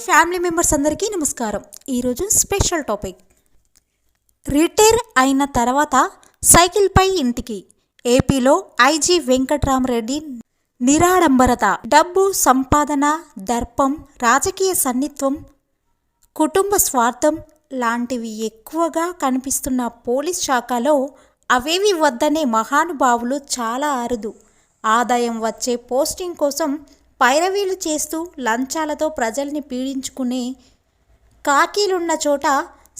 Family members అందరికీ నమస్కారం. ఈరోజు స్పెషల్ టాపిక్. రిటైర్ అయిన తర్వాత సైకిల్పై ఇంటికి ఏపీలో ఐజీ వెంకట్రామరెడ్డి నిరాడంబరత. డబ్బు సంపాదన దర్పం రాజకీయ సన్నిత్వం కుటుంబ స్వార్థం లాంటివి ఎక్కువగా కనిపిస్తున్న పోలీస్ శాఖలో అవేవి వద్దనే మహానుభావులు చాలా అరుదు. ఆదాయం వచ్చే పోస్టింగ్ కోసం పైరవీలు చేస్తూ లంచాలతో ప్రజల్ని పీడించుకునే కాకీలున్న చోట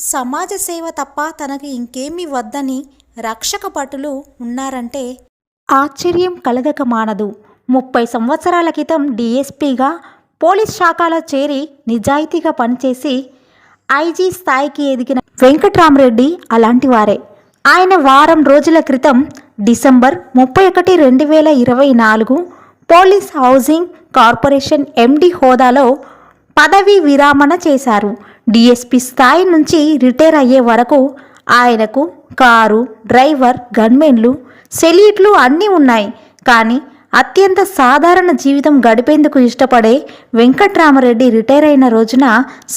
సమాజ సేవ తప్ప తనకు ఇంకేమీ వద్దని రక్షక భటులు ఉన్నారంటే ఆశ్చర్యం కలగక మానదు. ముప్పై సంవత్సరాల క్రితం డిఎస్పీగా పోలీస్ శాఖలో చేరి నిజాయితీగా పనిచేసి ఐజీ స్థాయికి ఎదిగిన వెంకట్రామరెడ్డి అలాంటి వారే. ఆయన వారం రోజుల క్రితం డిసెంబర్ ముప్పై ఒకటి రెండు వేల ఇరవై నాలుగు పోలీస్ హౌసింగ్ కార్పొరేషన్ ఎండి హోదాలో పదవీ విరామణ చేశారు. డిఎస్పి స్థాయి నుంచి రిటైర్ అయ్యే వరకు ఆయనకు కారు డ్రైవర్ గన్మెన్లు సెల్యూట్లు అన్నీ ఉన్నాయి. కానీ అత్యంత సాధారణ జీవితం గడిపేందుకు ఇష్టపడే వెంకట్రామరెడ్డి రిటైర్ అయిన రోజున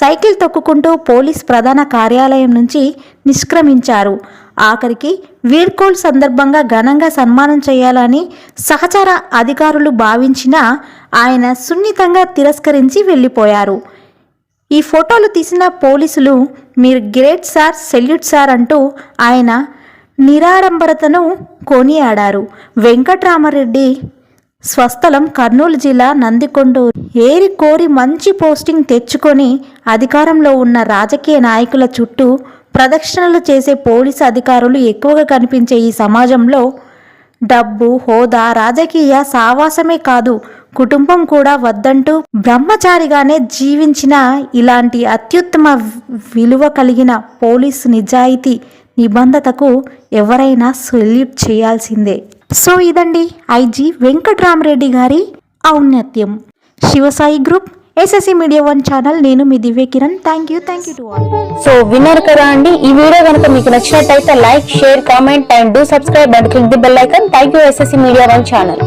సైకిల్ తొక్కుకుంటూ పోలీస్ ప్రధాన కార్యాలయం నుంచి నిష్క్రమించారు. ఆఖరికి వీడ్కోల్ సందర్భంగా ఘనంగా సన్మానం చేయాలని సహచర అధికారులు భావించినా ఆయన సున్నితంగా తిరస్కరించి వెళ్ళిపోయారు. ఈ ఫోటోలు తీసిన పోలీసులు మీరు గ్రేట్ సార్ సెల్యూట్ సార్ అంటూ ఆయన నిరాడంబరతను కొనియాడారు. వెంకట్రామరెడ్డి స్వస్థలం కర్నూలు జిల్లా నందికొండూరు. ఏరి కోరి మంచి పోస్టింగ్ తెచ్చుకొని అధికారంలో ఉన్న రాజకీయ నాయకుల చుట్టూ ప్రదక్షిణలు చేసే పోలీసు అధికారులు ఎక్కువగా కనిపించే ఈ సమాజంలో డబ్బు హోదా రాజకీయ సావాసమే కాదు కుటుంబం కూడా వద్దంటూ బ్రహ్మచారిగానే జీవించిన ఇలాంటి అత్యుత్తమ విలువ కలిగిన పోలీసు నిజాయితీ నిబంధతకు ఎవరైనా సెల్యూట్ చేయాల్సిందే. సో ఇదండి ఐజీ వెంకట్రామరెడ్డి గారి ఔన్నత్యం. Sivasai group SSC media one channel. నేను మీ Divya Kiran. Thank you thank you to all. So విన్నారు కదా అండి ఈ వీడియో కనుక మీకు నచ్చినట్టయితే like share comment and do subscribe and click the bell icon. Thank you SSC media one channel.